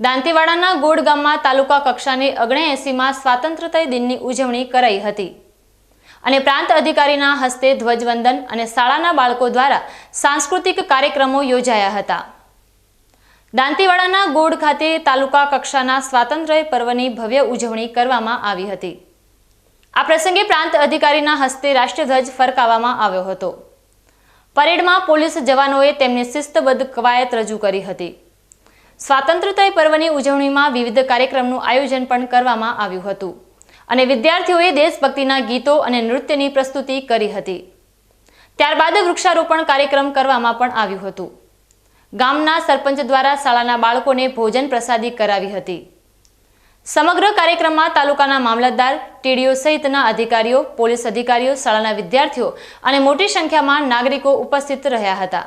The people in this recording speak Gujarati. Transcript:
દાંતીવાડાના ગોળ ગામમાં તાલુકા કક્ષાની અગણેએસીમાં સ્વાતંત્રતા દિનની ઉજવણી કરાઈ હતી. અને પ્રાંત અધિકારીના હસ્તે ધ્વજવંદન અને શાળાના બાળકો દ્વારા સાંસ્કૃતિક કાર્યક્રમો યોજાયા હતા. દાંતીવાડાના ગોળ ખાતે તાલુકા કક્ષાના સ્વાતંત્ર્ય પર્વની ભવ્ય ઉજવણી કરવામાં આવી હતી. આ પ્રસંગે પ્રાંત અધિકારીના હસ્તે રાષ્ટ્રધ્વજ ફરકાવવામાં આવ્યો હતો. પરેડમાં પોલીસ જવાનોએ તેમની શિસ્તબદ્ધ કવાયત રજૂ કરી હતી. સ્વાતંત્ર્યતા પર્વની ઉજવણીમાં વિવિધ કાર્યક્રમનું આયોજન પણ કરવામાં આવ્યું હતું. અને વિદ્યાર્થીઓએ દેશભક્તિના ગીતો અને નૃત્યની પ્રસ્તુતિ કરી હતી. ત્યારબાદ વૃક્ષારોપણ કાર્યક્રમ કરવામાં પણ આવ્યું હતું. ગામના સરપંચ દ્વારા શાળાના બાળકોને ભોજન પ્રસાદી કરાવી હતી. સમગ્ર કાર્યક્રમમાં તાલુકાના મામલતદાર, ટીડીઓ સહિતના અધિકારીઓ, પોલીસ અધિકારીઓ, શાળાના વિદ્યાર્થીઓ અને મોટી સંખ્યામાં નાગરિકો ઉપસ્થિત રહ્યા હતા.